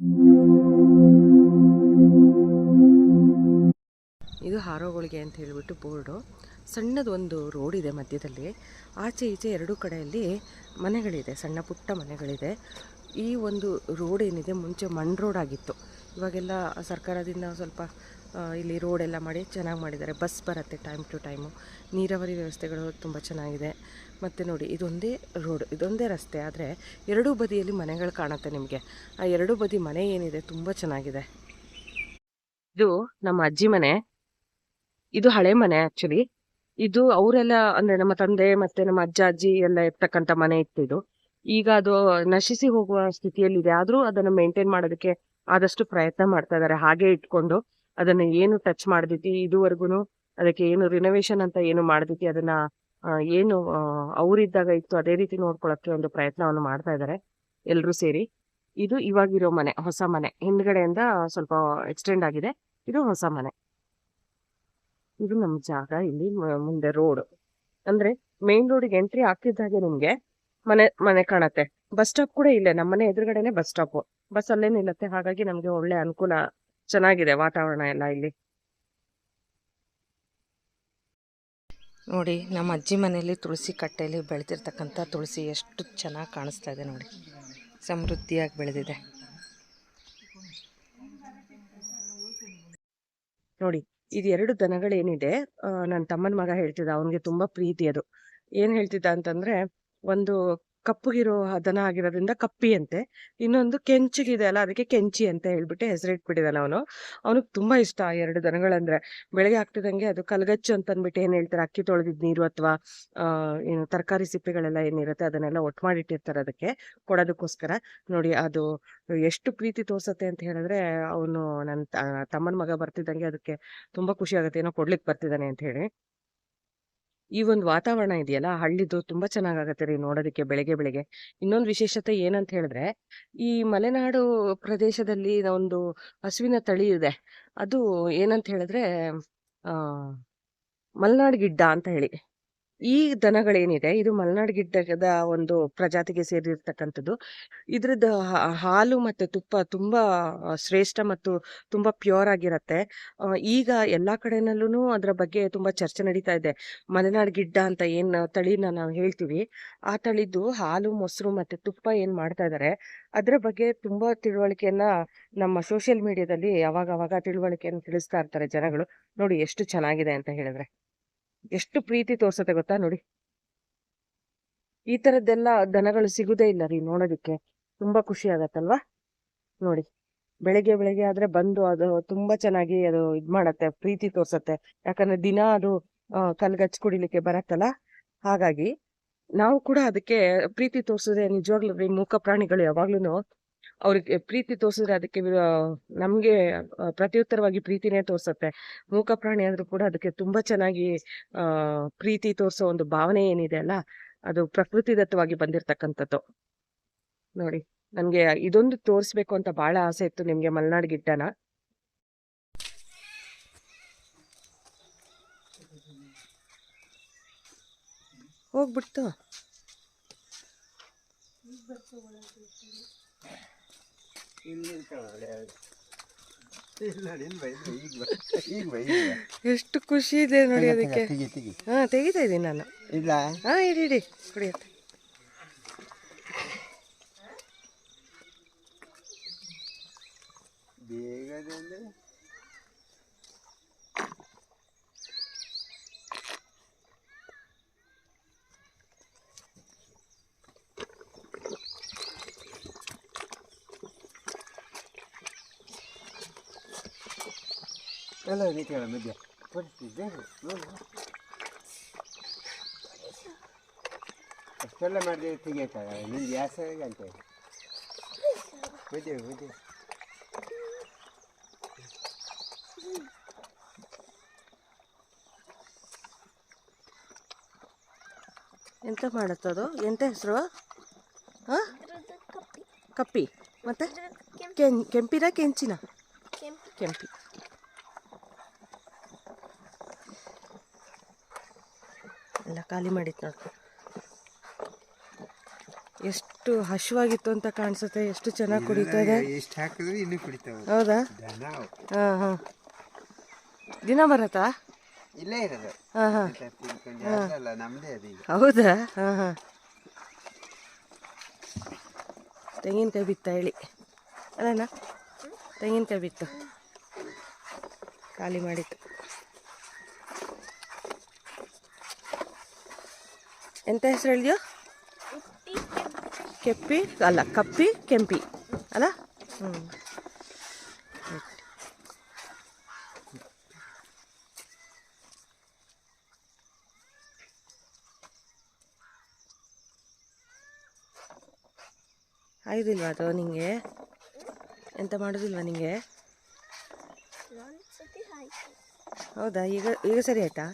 ಇದು ಹಾರೋಗಳಿಗೆ ಅಂತ ಹೇಳಿಬಿಟ್ಟು ಬೋರ್ಡು. ಸಣ್ಣದು ಒಂದು ರೋಡ್ ಇದೆ ಮಧ್ಯದಲ್ಲಿ. ಆಚೆ ಈಚೆ ಎರಡು ಕಡೆಯಲ್ಲಿ ಮನೆಗಳಿದೆ, ಸಣ್ಣ ಪುಟ್ಟ ಮನೆಗಳಿದೆ. ಈ ಒಂದು ರೋಡ್ ಏನಿದೆ, ಮುಂಚೆ ಮಣ್ ರೋಡ್ ಆಗಿತ್ತು. ಇವಾಗೆಲ್ಲ ಸರ್ಕಾರದಿಂದ ಸ್ವಲ್ಪ ಇಲ್ಲಿ ರೋಡ್ ಎಲ್ಲ ಮಾಡಿ ಚೆನ್ನಾಗಿ ಮಾಡಿದ್ದಾರೆ. ಬಸ್ ಬರುತ್ತೆ ಟೈಮ್ ಟು ಟೈಮು ನೀರಾವರಿ ವ್ಯವಸ್ಥೆಗಳು ತುಂಬ ಚೆನ್ನಾಗಿದೆ. ಮತ್ತು ನೋಡಿ, ಇದೊಂದೇ ರೋಡ್ ಇದೊಂದೇ ರಸ್ತೆ. ಆದರೆ ಎರಡೂ ಬದಿಯಲ್ಲಿ ಮನೆಗಳು ಕಾಣುತ್ತೆ ನಿಮಗೆ. ಆ ಎರಡೂ ಬದಿ ಮನೆ ಏನಿದೆ ತುಂಬ ಚೆನ್ನಾಗಿದೆ. ಇದು ನಮ್ಮ ಅಜ್ಜಿ ಮನೆ. ಇದು ಹಳೆ ಮನೆ ಆ್ಯಕ್ಚುಲಿ ಇದು ಅವರೆಲ್ಲ ಅಂದರೆ ನಮ್ಮ ತಂದೆ ಮತ್ತೆ ನಮ್ಮ ಅಜ್ಜ, ಅಜ್ಜಿ ಎಲ್ಲ ಇರ್ತಕ್ಕಂಥ ಮನೆ ಇತ್ತು ಇದು. ಈಗ ಅದು ನಶಿಸಿ ಹೋಗುವ ಸ್ಥಿತಿಯಲ್ಲಿದೆ. ಆದರೂ ಅದನ್ನು ಮೇಂಟೈನ್ ಮಾಡೋದಕ್ಕೆ ಆದಷ್ಟು ಪ್ರಯತ್ನ ಮಾಡ್ತಾ ಇದ್ದಾರೆ. ಹಾಗೆ ಇಟ್ಕೊಂಡು ಅದನ್ನ ಏನು ಟಚ್ ಮಾಡ್ದಿತಿ ಇದುವರೆಗೂ ಅದಕ್ಕೆ ಏನು ರಿನೋವೇಶನ್ ಅಂತ ಏನು ಮಾಡ್ದಿತಿ? ಅದನ್ನ ಏನು ಅವರಿದ್ದಾಗ ಇತ್ತು ಅದೇ ರೀತಿ ನೋಡ್ಕೊಳಕ್ಕೆ ಒಂದು ಪ್ರಯತ್ನವನ್ನು ಮಾಡ್ತಾ ಇದ್ದಾರೆ ಎಲ್ರೂ ಸೇರಿ. ಇದು ಇವಾಗಿರೋ ಮನೆ, ಹೊಸ ಮನೆ. ಹಿಂದ್ಗಡೆಯಿಂದ ಸ್ವಲ್ಪ ಎಕ್ಸ್ಟೆಂಡ್ ಆಗಿದೆ. ಇದು ಹೊಸ ಮನೆ. ಇದು ನಮ್ಮ ಜಾಗ, ಇಲ್ಲಿ ಮುಂದೆ ರೋಡ್ ಅಂದ್ರೆ ಮೇನ್ ರೋಡಿಗೆ ಎಂಟ್ರಿ ಆಗ್ತಿದ್ದಾಗೆ ನಿಮ್ಗೆ ಮನೆ ಮನೆ ಕಾಣತ್ತೆ. ಬಸ್ ಸ್ಟಾಪ್ ಕೂಡ ಇಲ್ಲೇ ನಮ್ಮ ಮನೆ ಎದುರುಗಡೆನೆ ಬಸ್ ಸ್ಟಾಪ್ ಬಸ್ ಅಲ್ಲೇ ನಿಲ್ಲತ್ತೆ. ಹಾಗಾಗಿ ನಮ್ಗೆ ಒಳ್ಳೆ ಅನುಕೂಲ ಚೆನ್ನಾಗಿದೆ ವಾತಾವರಣ ಎಲ್ಲ ಇಲ್ಲಿ. ನೋಡಿ ನಮ್ಮ ಅಜ್ಜಿ ಮನೆಯಲ್ಲಿ ತುಳಸಿ ಕಟ್ಟೆಯಲ್ಲಿ ಬೆಳೆದಿರ್ತಕ್ಕಂಥ ತುಳಸಿ ಎಷ್ಟು ಚೆನ್ನಾಗಿ ಕಾಣಿಸ್ತಾ ಇದೆ ನೋಡಿ. ಸಮೃದ್ಧಿಯಾಗಿ ಬೆಳೆದಿದೆ. ನೋಡಿ ಇದು ಎರಡು ದನಗಳೇನಿದೆ. ನನ್ನ ತಮ್ಮನ ಮಗ ಹೇಳ್ತಿದ್ದ ಅವನಿಗೆ ತುಂಬ ಪ್ರೀತಿ ಅದು. ಏನು ಹೇಳ್ತಿದ್ದ ಅಂತಂದರೆ ಒಂದು ಕಪ್ಪಗಿರೋ ದನ ಆಗಿರೋದ್ರಿಂದ ಕಪ್ಪಿ ಅಂತೆ. ಇನ್ನೊಂದು ಕೆಂಚಿಗಿದೆ ಅಲ್ಲ, ಅದಕ್ಕೆ ಕೆಂಚಿ ಅಂತ ಹೇಳ್ಬಿಟ್ಟು ಹೆಸರಿಟ್ಬಿಟ್ಟಿದ್ದಾನೆ ಅವನು. ಅವನಿಗೆ ತುಂಬಾ ಇಷ್ಟ ಆ ಎರಡು ದನಗಳಂದ್ರೆ. ಬೆಳಗ್ಗೆ ಆಗ್ತಿದಂಗೆ ಅದು ಕಲ್ಗಚ್ಚು ಅಂತ ಅಂದ್ಬಿಟ್ಟು ಏನ್ ಹೇಳ್ತಾರೆ? ಅಕ್ಕಿ ತೊಳೆದಿದ್ ನೀರು ಅಥವಾ ಏನು ತರಕಾರಿ ಸಿಪ್ಪೆಗಳೆಲ್ಲ ಏನಿರುತ್ತೆ ಅದನ್ನೆಲ್ಲ ಒಟ್ಟು ಮಾಡಿಟ್ಟಿರ್ತಾರೆ ಅದಕ್ಕೆ ಕೊಡೋದಕ್ಕೋಸ್ಕರ. ನೋಡಿ ಅದು ಎಷ್ಟು ಪ್ರೀತಿ ತೋರ್ಸತ್ತೆ ಅಂತ ಹೇಳಿದ್ರೆ ಅವನು ನನ್ನ ತಮ್ಮನ ಮಗ ಬರ್ತಿದ್ದಂಗೆ ಅದಕ್ಕೆ ತುಂಬಾ ಖುಷಿ ಆಗುತ್ತೆ. ಏನೋ ಕೊಡ್ಲಿಕ್ಕೆ ಬರ್ತಿದ್ದಾನೆ ಅಂತ ಹೇಳಿ. ಈ ಒಂದು ವಾತಾವರಣ ಇದೆಯಲ್ಲ, ಹಳ್ಳಿದು ತುಂಬಾ ಚೆನ್ನಾಗಾಗತ್ತೆ ರೀ ನೋಡೋದಕ್ಕೆ ಬೆಳಗ್ಗೆ ಬೆಳಗ್ಗೆ. ಇನ್ನೊಂದು ವಿಶೇಷತೆ ಏನಂತ ಹೇಳಿದ್ರೆ, ಈ ಮಲೆನಾಡು ಪ್ರದೇಶದಲ್ಲಿ ಒಂದು ಹಸುವಿನ ತಳಿ ಇದೆ. ಅದು ಏನಂತ ಹೇಳಿದ್ರೆ, ಆ, ಮಲ್ನಾಡ್ ಗಿಡ್ಡ ಅಂತ ಹೇಳಿ. ಈ ದನಗಳೇನಿದೆ, ಇದು ಮಲೆನಾಡ್ ಗಿಡ್ಡದ ಒಂದು ಪ್ರಜಾತಿಗೆ ಸೇರಿರ್ತಕ್ಕಂಥದ್ದು. ಇದ್ರದ್ದು ಹಾಲು ಮತ್ತೆ ತುಪ್ಪ ತುಂಬಾ ಶ್ರೇಷ್ಠ ಮತ್ತು ತುಂಬಾ ಪ್ಯೂರ್ ಆಗಿರತ್ತೆ. ಈಗ ಎಲ್ಲಾ ಕಡೆನಲ್ಲೂ ಅದರ ಬಗ್ಗೆ ತುಂಬಾ ಚರ್ಚೆ ನಡೀತಾ ಇದೆ. ಮಲೆನಾಡ್ ಗಿಡ್ಡ ಅಂತ ಏನ್ ತಳಿನ ನಾವು ಹೇಳ್ತೀವಿ, ಆ ತಳಿದು ಹಾಲು, ಮೊಸರು ಮತ್ತೆ ತುಪ್ಪ ಏನ್ ಮಾಡ್ತಾ ಇದಾರೆ, ಅದರ ಬಗ್ಗೆ ತುಂಬಾ ತಿಳುವಳಿಕೆಯನ್ನ ನಮ್ಮ ಸೋಷಿಯಲ್ ಮೀಡಿಯಾದಲ್ಲಿ ಅವಾಗ ಅವಾಗ ತಿಳುವಳಿಕೆಯನ್ನು ತಿಳಿಸ್ತಾ ಇರ್ತಾರೆ ಜನಗಳು. ನೋಡಿ ಎಷ್ಟು ಚೆನ್ನಾಗಿದೆ ಅಂತ ಹೇಳಿದ್ರೆ. ಎಷ್ಟು ಪ್ರೀತಿ ತೋರ್ಸತ್ತೆ ಗೊತ್ತಾ ನೋಡಿ. ಈ ತರದ್ದೆಲ್ಲ ದನಗಳು ಸಿಗುದೇ ಇಲ್ಲ ರೀ ನೋಡೋದಕ್ಕೆ. ತುಂಬಾ ಖುಷಿ ಆಗತ್ತಲ್ವಾ? ನೋಡಿ ಬೆಳಿಗ್ಗೆ ಬೆಳಿಗ್ಗೆ ಆದ್ರೆ ಬಂದು ಅದು ತುಂಬಾ ಚೆನ್ನಾಗಿ ಅದು ಇದ್ ಮಾಡತ್ತೆ ಪ್ರೀತಿ ತೋರ್ಸತ್ತೆ. ಯಾಕಂದ್ರೆ ದಿನ ಅದು ಆ, ಕಲ್ಗಚ್ ಕುಡಿಲಿಕ್ಕೆ ಬರತ್ತಲ್ಲ? ಹಾಗಾಗಿ ನಾವು ಕೂಡ ಅದಕ್ಕೆ ಪ್ರೀತಿ ತೋರ್ಸೋದೇ ನಿಜವಾಗ್ಲೂ ಮೂಕ ಪ್ರಾಣಿಗಳು ಯಾವಾಗ್ಲೂ ಅವ್ರಿಗೆ ಪ್ರೀತಿ ತೋರಿಸಿದ್ರೆ ಅದಕ್ಕೆ ನಮಗೆ ಪ್ರತ್ಯುತ್ತರವಾಗಿ ಪ್ರೀತಿನೇ ತೋರಿಸುತ್ತೆ. ಮೂಕ ಪ್ರಾಣಿ ಆದರೂ ಕೂಡ ಅದಕ್ಕೆ ತುಂಬಾ ಚೆನ್ನಾಗಿ ಪ್ರೀತಿ ತೋರಿಸೋ ಒಂದು ಭಾವನೆ ಏನಿದೆ ಅಲ್ಲ, ಅದು ಪ್ರಕೃತಿದತ್ತವಾಗಿ ಬಂದಿರತಕ್ಕಂಥದ್ದು. ನೋಡಿ, ನನಗೆ ಇದೊಂದು ತೋರಿಸ್ಬೇಕು ಅಂತ ಬಹಳ ಆಸೆ ಇತ್ತು ನಿಮಗೆ ಮಲೆನಾಡು ಗಿಡ್ಡನ ಹೋಗ್ಬಿಡ್ತು. ಎಷ್ಟು ಖುಷಿ ಇದೆ ನೋಡಿ ಅದಕ್ಕೆ. ಹಾ ತೆಗಿತಾ ಇದ್ದೀನಿ ನಾನು. ಇಲ್ಲ? ಹಾ ಇಡಿ ಇಡಿ ಕುಡಿಯತ್ತೆ ಬೇಗದಲ್ಲಿ ಎಲ್ಲ ನಿಂತ್ಕೊಳ್ಳ ಮಧ್ಯ ಪರಿಸ್ಥಿತಿ ಅಷ್ಟೆಲ್ಲ ಮಾಡಿದ್ರೆ ತೆಗಿಯಕ್ಕಾಗಲ್ಲ ನಿಮ್ಗೆ ಯಾಸರಿಗೆ ಅಂತ ಮಧ್ಯ ಎಂತ ಮಾಡತ್ತದು ಎಂತ ಹೆಸರು? ಹಾ? ಕಪ್ಪಿ. ಮತ್ತೆ? ಕೆಂ ಕೆಂಪಿನ ಕೆಂಚಿನ? ಕೆಂಪಿ ಎಲ್ಲ ಖಾಲಿ ಮಾಡಿತ್ತು ನೋಡ್ಕೊ ಎಷ್ಟು ಹಶುವಾಗಿತ್ತು ಅಂತ ಕಾಣಿಸುತ್ತೆ ಎಷ್ಟು ಚೆನ್ನಾಗಿ ಕುಡಿತಾ ಇದೆ. ಹೌದಾ. ಹಾಂ ಹಾಂ. ದಿನ ಬರತ್ತಾ? ಇಲ್ಲೇ ಇರೋದು. ಹಾಂ ಹಾಂ. ಹೌದಾ? ಹಾಂ ಹಾಂ. ತೆಂಗಿನಕಾಯಿ ಬಿತ್ತ ಹೇಳಿ. ಅಲ್ಲಣ್ಣ ತೆಂಗಿನಕಾಯಿ ಬಿತ್ತು. ಖಾಲಿ ಮಾಡಿತ್ತು. ಎಂತ ಹೆಸರು ಹೇಳಿದ್ಯೋ? ಕೆಪ್ಪಿ ಅಲ್ಲ ಕಪ್ಪಿ ಕೆಂಪಿ ಅಲ್ಲ? ಹ್ಞೂ ಆಯ್ದಿಲ್ವಾ ಅದು ನಿಂಗೆ? ಎಂತ ಮಾಡೋದಿಲ್ವಾ ನಿಂಗೆ? ಹೌದಾ ಈಗ ಈಗ ಸರಿ ಆಯ್ತಾ?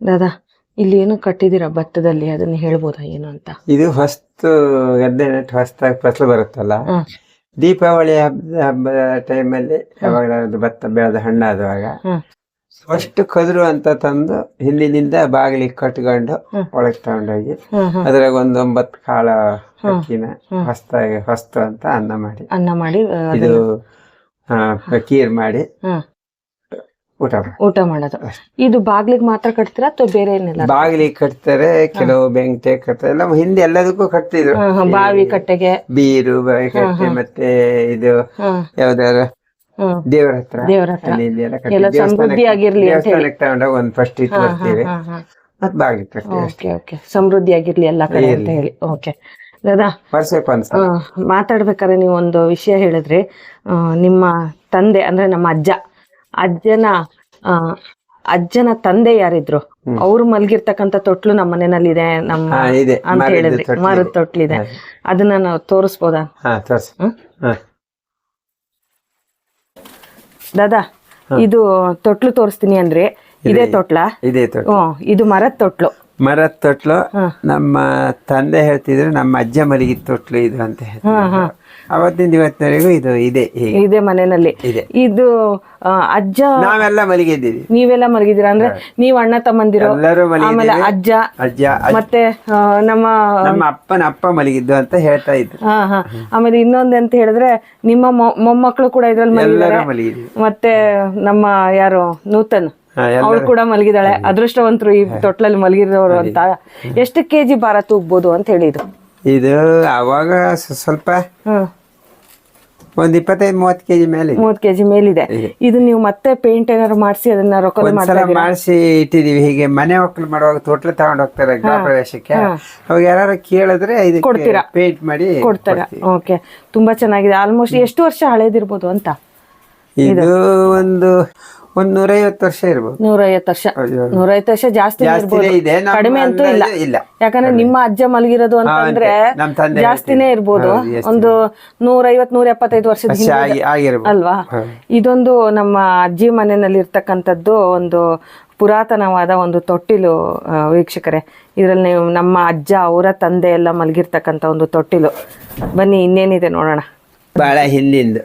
ದಾದಾ ಇಲ್ಲಿ ಏನು ಕಟ್ಟಿದ್ದೀರಾ? ಭತ್ತದಲ್ಲಿ ಅದನ್ನ ಹೇಳ್ಬೋದಾ ಏನು ಅಂತ? ಇದು ಹೊಸ್ತು ಗದ್ದೆ ನೆಟ್ಟು ಹೊಸ್ತಾಗಿ ಫಸಲು ಬರುತ್ತಲ್ಲ? ದೀಪಾವಳಿ ಹಬ್ಬದ ಹಬ್ಬದ ಟೈಮಲ್ಲಿ ಯಾವಾಗ ಭತ್ತ ಬೆಳೆದ ಹಣ್ಣಾದವಾಗ ಫಸ್ಟ್ ಕದ್ರು ಅಂತ ತಂದು ಹಿಂದಿನಿಂದ ಬಾಗಿಲಿಗೆ ಕಟ್ಕೊಂಡು. ಒಳಗೆ ತಗೊಂಡೋಗಿ ಅದ್ರಾಗ ಒಂದ್ ಒಂಬತ್ತು ಕಾಳ. ಅಕ್ಕಿನ. ಹೊಸ್ತಾಗಿ ಹೊಸ್ತು ಅಂತ ಅನ್ನ ಮಾಡಿ. ಅನ್ನ ಮಾಡಿ ಇದು ಕೀರ್ ಮಾಡಿ. ಊಟ ಊಟ ಮಾಡೋದು. ಇದು ಬಾಗ್ಲಿಗೆ ಮಾತ್ರ ಕಟ್ತೀರಾ ಅಥವಾ ಬೇರೆ ಏನಿಲ್ಲ? ಬಾಗಿಲಿಗೆ ಕಟ್ತಾರೆ ಕೆಲವು ಬೆಂಕಿ ಕಟ್ತಾರೆ. ಎಲ್ಲ ಹಿಂದೆ ಎಲ್ಲದಕ್ಕೂ ಕಟ್ತಿದ್ರು. ಬಾವಿ ಕಟ್ಟೆಗೆ. ಬೀರು ಬಾವಿ ಕಟ್ಟೆ ಮತ್ತೆ ಇದು ಯಾವ್ದಾದ್ರು ದೇವರ ಹತ್ರ. ದೇವ್ರ ಹತ್ರ. ಕಟ್ಟಿ ಸಮೃದ್ಧಿ ಆಗಿರ್ಲಿ ದೇವಸ್ಥಾನಕ್ಕೆ ತಗೊಂಡಾಗ ಒಂದ್ ಫಸ್ಟ್ ಇಟ್ಟು ಬರ್ತೀವಿ. ಮತ್ ಬಾಗಿಲು ಕಟ್ತೀವಿ ಅಷ್ಟೇ. Okay okay. ಸಮೃದ್ಧಿ ಆಗಿರ್ಲಿ ಎಲ್ಲ ಕಡೆ ಅಂತ ಹೇಳಿ. ಓಕೆ. ದಾದಾ ಮಾತಾಡ್ಬೇಕಾದ್ರೆ ನೀವು ಒಂದು ವಿಷಯ ಹೇಳಿದ್ರಿ. ನಿಮ್ಮ ತಂದೆ ಅಂದ್ರೆ ನಮ್ಮ ಅಜ್ಜ. ಅಜ್ಜನ ಆ, ಅಜ್ಜನ ತಂದೆ ಯಾರಿದ್ರು ಅವ್ರು ಮಲ್ಗಿರ್ತಕ್ಕಂತ ತೊಟ್ಲು ನಮ್ಮ ಮನೆಯಲ್ಲಿ ಇದೆ. ನಮ್ಮ. ಅಂತ ಹೇಳಿದ್ರಿ. ತೊಟ್ಲು ಮರದ. ತೊಟ್ಲಿದೆ. ಅದನ್ನ ನಾವು ತೋರಿಸ್ಬೋದಾ? ದಾದಾ ಇದು ತೊಟ್ಲು ತೋರಿಸ್ತೀನಿ ಅಂದ್ರೆ. ಇದೇ ತೊಟ್ಲ? ಇದೇ ತೊಟ್ಲು. ಹ್ಮ್ ಇದು ಮರದ ತೊಟ್ಲು. ಮರದ ತೊಟ್ಲು ನಮ್ಮ ತಂದೆ ಹೇಳ್ತಿದ್ರು ನಮ್ಮ ಅಜ್ಜ ಮಲಗಿದ ತೊಟ್ಲು ಇದು ಅಂತ ಹೇಳ್ತಿದ್ರು. ಅವತ್ತಿನ ಇವತ್ತಿನವರೆಗೂ ಇದು ಇದೆ ಇದೆ ಮನೆಯಲ್ಲಿ. ಇದೆ. ಇದು ಅಜ್ಜ ನಾವೆಲ್ಲ ಮಲಗಿದ್ದೀವಿ. ನೀವೆಲ್ಲ ಮಲಗಿದ್ದೀರ? ಅಂದ್ರೆ ನೀವ್ ಅಣ್ಣ ತಮ್ಮಂದಿರು ಎಲ್ಲರೂ ಆಮೇಲೆ ಅಜ್ಜ ಅಜ್ಜ ಮತ್ತೆ ನಮ್ಮ ನಮ್ಮ ಅಪ್ಪನ ಅಪ್ಪ ಮಲಗಿದ್ದು ಅಂತ ಹೇಳ್ತಾ ಇದ್ರು. ಆಮೇಲೆ ಇನ್ನೊಂದ್ ಅಂತ ಹೇಳಿದ್ರೆ ನಿಮ್ಮ ಮೊಮ್ಮಕ್ಕಳು ಕೂಡ ಇದ್ರಲ್ಲಿ ಮಲಗಿದ್ದಾರೆ. ಮತ್ತೆ ನಮ್ಮ ಯಾರು ನೂತನ್. ಅವಳು ಕೂಡ ಮಲಗಿದಾಳೆ ಅದೃಷ್ಟವಂತರು ಈ ತೊಟ್ಲಲ್ಲಿ ಮಲಗಿರೋರು ಅಂತ. ಎಷ್ಟು ಕೆಜಿ ಭಾರ ತೂಗ್ಬೋದು ಅಂತ ಹೇಳಿದ್ರು. ಇದು ಅವಾಗ ಸ್ವಲ್ಪ ಒಂದ್ ಇಪ್ಪತ್ತೈದು ಮೂವತ್ತು ಕೆಜಿ ಮೇಲೆ ಇದೆ. ಮೂವತ್ ಕೆಜಿ ಮೇಲಿದೆ. ಇದೆ. ನೀವು ಮತ್ತೆ ಪೇಂಟ್ ಏನಾದ್ರು ಮಾಡಿಸಿ ಅದನ್ನ ರೊಕ್ಕ? ಮಾಡಿಸಿ ಇಟ್ಟಿದೀವಿ. ಹೀಗೆ ಮನೆ ಒಕ್ಕಲು ಮಾಡುವಾಗ ತೊಟ್ಲು ತಗೊಂಡ್ ಹೋಗ್ತಾರೆ ಗೃಹ ಪ್ರವೇಶಕ್ಕೆ ಅವಾಗ ಯಾರು ಕೇಳಿದ್ರೆ ಇದು ಕೊಡ್ತೀರಾ? ಪೇಂಟ್ ಮಾಡಿ ಕೊಡ್ತಾರೆ. ಓಕೆ ತುಂಬಾ ಚೆನ್ನಾಗಿದೆ. ಆಲ್ಮೋಸ್ಟ್ ಎಷ್ಟು ವರ್ಷ ಹಳೇದಿರ್ಬೋದು ಅಂತ? ಇದು. ಒಂದು ಒಂದ್ ನೂರೈವತ್ತು ವರ್ಷ ಇರ್ಬೋದು. ನೂರೈವತ್ತು ವರ್ಷ. ನೂರೈವತ್ತು ವರ್ಷ ಜಾಸ್ತಿ ಇದೆ. ಕಡಿಮೆ ಅಂತೂ ಇಲ್ಲ. ಇಲ್ಲ. ಯಾಕಂದ್ರೆ ನಿಮ್ಮ ಅಜ್ಜ ಮಲಗಿರೋದು ಅಂತಂದ್ರೆ ಜಾಸ್ತಿನೇ. ಇರ್ಬೋದು. ಒಂದು ನೂರೈವತ್ ನೂರ ಎಪ್ಪತ್ತೈದು ವರ್ಷದ ಅಲ್ವಾ? ಇದೊಂದು ನಮ್ಮ ಅಜ್ಜಿ ಮನೆಯಲ್ಲಿ ಇರ್ತಕ್ಕಂಥದ್ದು ಒಂದು ಪುರಾತನವಾದ ಒಂದು ತೊಟ್ಟಿಲು ವೀಕ್ಷಕರೇ. ಇದರಲ್ಲಿ ನೀವು ನಮ್ಮ ಅಜ್ಜ ಅವರ ತಂದೆ ಎಲ್ಲ ಮಲಗಿರ್ತಕ್ಕಂಥ ಒಂದು ತೊಟ್ಟಿಲು. ಬನ್ನಿ ಇನ್ನೇನಿದೆ ನೋಡೋಣ. ಬಹಳ ಹಿಂದಿಂದ.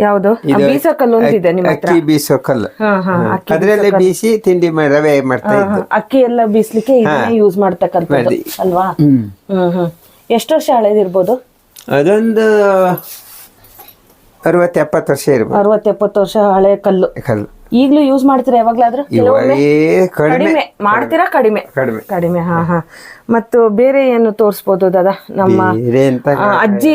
ಯಾವುದು? ಬೀಸೋ ಕಲ್ಲು ಅಂತಿದೆ ನಿಮ್ಮ ಹತ್ರ. ಅಕ್ಕಿ ಬೀಸೋ ಕಲ್ಲು ಹಾ ಹಾ ಅಕ್ಕಿ ಅದ್ರಲ್ಲೇ ಬೀಸಿ ತಿಂಡಿ ಮಾಡಿ ರವೆ ಮಾಡ್ತಾ ಹಾ, ಇದ್ದು. ಅಕ್ಕಿ ಎಲ್ಲ ಬೀಸ್ಲಿಕ್ಕೆ ಇದನ್ನೇ ಯೂಸ್ ಮಾಡ್ತಕ್ಕಂಥದ್ದು ಮಾಡಿ. ಅಲ್ವಾ? ಹ್ಮ್. ಎಷ್ಟು ವರ್ಷ ಹಳೇದಿರ್ಬೋದು ಅದೊಂದು ಅರವತ್ತು ಎಪ್ಪತ್ತು ವರ್ಷ ಇರ್ಬೋದು. ಅರವತ್ತೆಪ್ಪತ್ತು ವರ್ಷ ಹಳೆ ಕಲ್ಲು. ಕಲ್ಲು. ಈಗ್ಲೂ ಯೂಸ್ ಮಾಡ್ತೀರಾ ಯಾವಾಗ್ಲಾದ್ರೂ? ಕಡಿಮೆ. ಮಾಡ್ತೀರಾ ಕಡಿಮೆ? ಕಡಿಮೆ. ಹಾ ಹಾ. ಮತ್ತು ಬೇರೆ ಏನು ತೋರಿಸಬಹುದು ದಾದಾ? ನಮ್ಮ ಅಜ್ಜಿ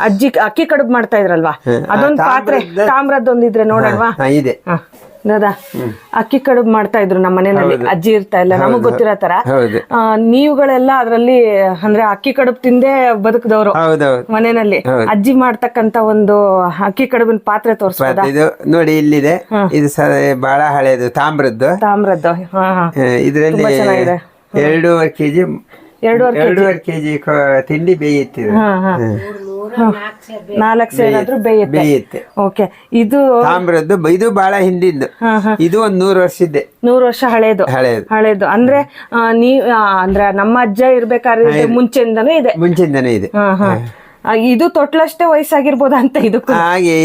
ಅಜ್ಜಿ ಅಕ್ಕಿ ಕಡುಬು ಮಾಡ್ತಾ ಇದ್ರಲ್ವಾ? ಅದೊಂದು ಪಾತ್ರೆ ತಾಮ್ರದ್ದೊಂದಿದ್ರೆ ನೋಡಲ್ವಾ? ಇದೆ. ದಾದಾ ಅಕ್ಕಿ ಕಡುಬು ಮಾಡ್ತಾ ಇದ್ರು ನಮ್ಮ ಮನೆಯಲ್ಲಿ. ಅಜ್ಜಿ ಇರ್ತಾ ಇಲ್ಲ ನಮಗ್ ಗೊತ್ತಿರೋ ತರ ನೀವುಗಳೆಲ್ಲ ಅದ್ರಲ್ಲಿ ಅಂದ್ರೆ ಅಕ್ಕಿ ಕಡುಬು ತಿಂದೇ ಬದುಕದವರು ಮನೆಯಲ್ಲಿ. ಅಜ್ಜಿ ಮಾಡ್ತಕ್ಕಂತ ಒಂದು ಅಕ್ಕಿ ಕಡುಬಿನ ಪಾತ್ರೆ ತೋರಿಸ್ಬೋದಾ? ಇದು ನೋಡಿ ಇಲ್ಲಿದೆ. ಇದು ಬಹಳ ಹಳೇದು ತಾಮ್ರದ್ದು. ತಾಮ್ರದ್ದು. ಇದರಲ್ಲಿ ಚೆನ್ನಾಗಿದೆ. ಎರಡೂವರೆ ಕೆಜಿ ಎರಡೂವರೆ ಕೆಜಿ. ತಿಂಡಿ ಬೇಯುತ್ತಿದೆ ನಾಲ್ಕು ಸೇರಾದ್ರೂ ಬೇಯುತ್ತೆ. ಬೇಯುತ್ತೆ. ಓಕೆ. ಇದು ತಾಮ್ರದ್ದು ಇದು ಬಹಳ ಹಿಂದಿಂದು ಹಾ ಹಾ. ಇದು ಒಂದ್ ನೂರು ಇದೆ ನೂರು ವರ್ಷ ಹಳೇದು. ಹಳೇದು. ಹಳೇದು. ಅಂದ್ರೆ ನೀವ್ ಅಂದ್ರೆ ನಮ್ಮ ಅಜ್ಜ ಇರ್ಬೇಕಾದ್ರೆ ಮುಂಚೆಯಿಂದನೂ ಇದೆ. ಮುಂಚಿಂದನೇ ಇದೆ. ಹಾ ಹಾ. ಆ, ಇದು ತೊಟ್ಲಷ್ಟೇ ವಯಸ್ಸಾಗಿರ್ಬೋದು ಅಂತ ಇದಕ್ಕೂ ಹಾಗೆ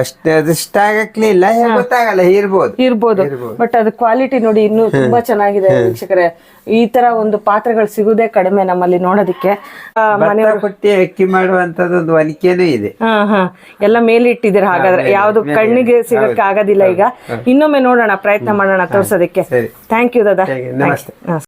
ಅಷ್ಟ ಆಗಕ್ಲಿಲ್ಲ ಗೊತ್ತಾಗಲ್ಲ ಇರ್ಬೋದು. ಇರ್ಬೋದು. ಬಟ್ ಅದು ಕ್ವಾಲಿಟಿ ನೋಡಿ ಇನ್ನು ತುಂಬಾ ಚೆನ್ನಾಗಿದೆ ವೀಕ್ಷಕರೇ. ಈ ತರ ಒಂದು ಪಾತ್ರೆಗಳು ಸಿಗುದೇ ಕಡಿಮೆ ನಮ್ಮಲ್ಲಿ ನೋಡೋದಿಕ್ಕೆ. ಕೊಟ್ಟಿ ಅಕ್ಕಿ ಮಾಡುವಂತದ್ದು ಒಂದು ಒಲಿಕೆನೂ ಇದೆ. ಹಾ ಹಾ. ಎಲ್ಲ ಮೇಲೆ ಇಟ್ಟಿದ್ದೀರಾ ಹಾಗಾದ್ರೆ? ಯಾವ್ದು ಕಣ್ಣಿಗೆ ಸಿಗಕ್ಕೆ ಆಗೋದಿಲ್ಲ ಈಗ. ಇನ್ನೊಮ್ಮೆ ನೋಡೋಣ ಪ್ರಯತ್ನ ಮಾಡೋಣ ತೋರ್ಸೋದಕ್ಕೆ. ಥ್ಯಾಂಕ್ ಯು ದಾದಾ. ನಮಸ್ತೆ.